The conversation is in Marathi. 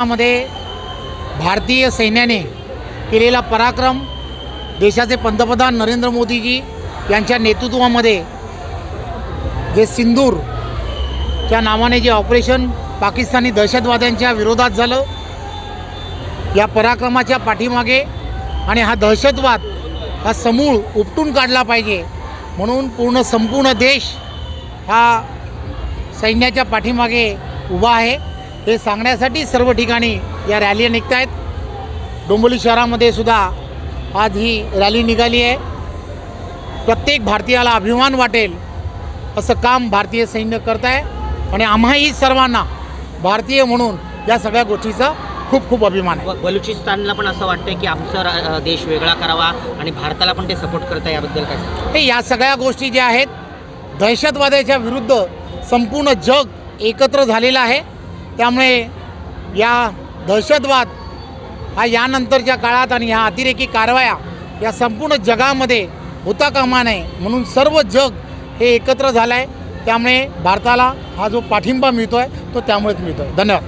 मध्ये भारतीय सैन्याने केलेला पराक्रम देशाचे पंतप्रधान नरेंद्र मोदीजी यांच्या नेतृत्वामध्ये जे सिंदूरच्या नावाने जे ऑपरेशन पाकिस्तानी दहशतवाद्यांच्या विरोधात झालं या पराक्रमाच्या पाठीमागे आणि हा दहशतवाद हा समूळ उपटून काढला पाहिजे म्हणून पूर्ण संपूर्ण देश हा सैन्याच्या पाठीमागे उभा आहे. हे सांगण्यासाठी सर्व ठिकाणी या रॅली निघत आहेत डोंबिवली शहरामध्ये सुद्धा आज ही रॅली निघाली आहे. प्रत्येक भारतीयाला अभिमान वाटेल असं काम भारतीय सैन्य करत आहे आणि आम्हाही सर्वांना भारतीय म्हणून या सगळ्या गोष्टीचा खूप खूप अभिमान आहे. बलुचिस्तानला पण असं वाटतंय की आमचा देश वेगळा करावा आणि भारताला पण ते सपोर्ट करता याबद्दल काय? हे या सगळ्या गोष्टी ज्या आहेत दहशतवादाच्या विरुद्ध संपूर्ण जग एकत्र झालेलं आहे. त्यामुळे या दहशतवाद हा यानंतरच्या काळात आणि ह्या अतिरेकी कारवाया या संपूर्ण जगामध्ये होता कामा नये म्हणून सर्व जग हे एकत्र झालं आहे त्यामुळे भारताला हा जो पाठिंबा मिळतो आहे तो त्यामुळेच मिळतो आहे धन्यवाद.